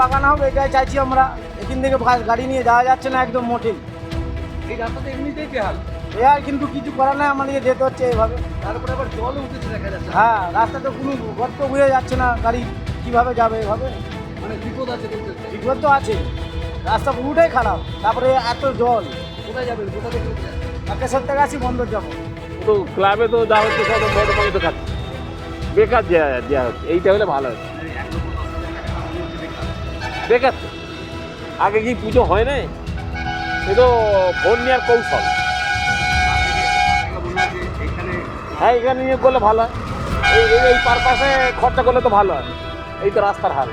বাগান হবে এটাই চাইছি আমরা। এখান থেকে গাড়ি নিয়ে যাওয়া যাচ্ছে না একদম মোটেই। এই রাস্তাতে এমনিতেই বেহাল। এ আর কিন্তু কিছু করার নাই আমাদেরকে যেতে হচ্ছে এভাবে তারপরে আবার জল উঠেছে দেখা যাচ্ছে। হ্যাঁ রাস্তাতে কোনো গর্ত বুঝে যাচ্ছে না গাড়ি কীভাবে যাবে এভাবে মানে বিপদ আছে বিপদ তো আছে। রাস্তা পুরোটাই খারাপ তারপরে এত জল। কোথায় কোথা থেকে থেকে আসি বন্ধ যাব। তো ক্লাবে তো যা হচ্ছে সব বড় পানি তো খাচ্ছে। বেকার দেওয়া দেওয়া হচ্ছে। এইটা হলে ভালো হচ্ছে বেকার আগে কি পুজো হয় নাই? এ তো ফোন নেওয়ার কৌশল। হ্যাঁ এখানে নিয়ে করলে ভালো হয়। এই, এই- পারপাসে খরচা করলে তো ভালো হয়। এই তো রাস্তার হাল।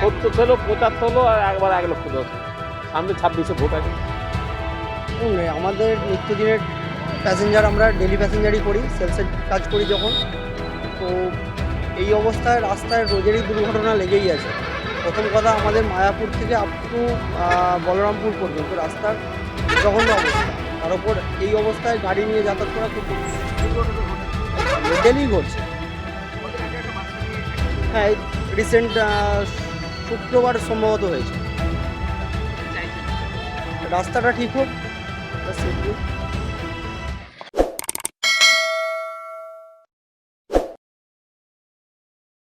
সত্তর ছিল, পঁচাত্তর হলো, আর একবার এক লক্ষ দশ। সামনে ছাব্বিশে ভোট আছে। আমাদের নিত্যদিনের প্যাসেঞ্জার আমরা ডেলি প্যাসেঞ্জারই করি সেলসের কাজ করি যখন। তো এই অবস্থায় রাস্তায় রোজেরই দুর্ঘটনা লেগেই আছে। প্রথম কথা, আমাদের মায়াপুর থেকে আপ টু বলরামপুর পর্যন্ত রাস্তার জঘন্য অবস্থা। তার উপর এই অবস্থায় গাড়ি নিয়ে যাতায়াত করা খুব ডেলি ঘটছে। হ্যাঁ রিসেন্ট শুক্রবার সম্ভবত হয়েছে। রাস্তাটা ঠিক হোক।